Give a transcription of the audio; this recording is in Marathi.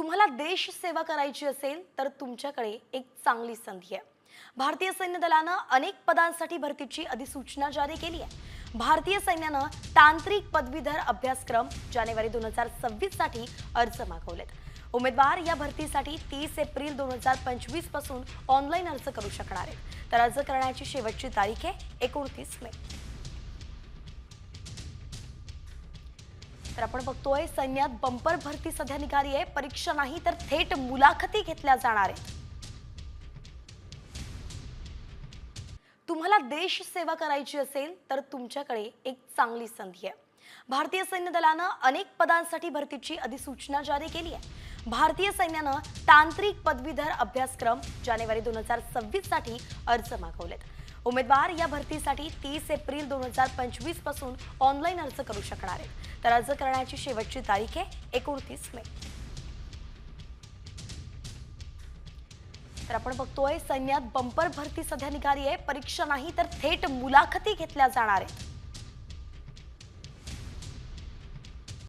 तुम्हाला देश सेवा करायची असेल तर तुमच्याकडे एक चांगली संधी आहे. भारतीय सैन्य दलानं अनेक पदांसाठी भरतीची अधिसूचना जारी केली आहे. भारतीय सैन्यानं तांत्रिक पदवीधर अभ्यासक्रम जानेवारी दोन हजार सव्वीससाठी अर्ज मागवलेत. उमेदवार या भरतीसाठी तीस एप्रिल दोन हजार पंचवीसपासून ऑनलाईन अर्ज करू शकणार आहेत. तर अर्ज करण्याची शेवटची तारीख आहे एकोणतीस मे. तर आपण बघतोय सैन्यात बंपर भरती सध्या निघाली आहे. परीक्षा नाही तर थेट मुलाखती घेतल्या जाणार आहेत. तुम्हाला देश सेवा करायची असेल तर तुमच्याकडे एक चांगली संधी आहे. भारतीय सैन्य दलानं अनेक पदांसाठी भरतीची अधिसूचना जारी केली आहे. भारतीय सैन्यानं तांत्रिक पदवीधर अभ्यासक्रम जानेवारी दोन हजार सव्वीससाठी अर्ज मागवलेत. उमेदवार या भरतीसाठी तीस एप्रिल दोन हजार पंचवीसपासून ऑनलाईन अर्ज करू शकणार आहेत. तर अर्ज करण्याची शेवटची तारीख आहे एकोणतीस मे. तर आपण बघतोय सैन्यात बंपर भरती सध्या निघाली आहे. परीक्षा नाही तर थेट मुलाखती घेतल्या जाणार आहेत.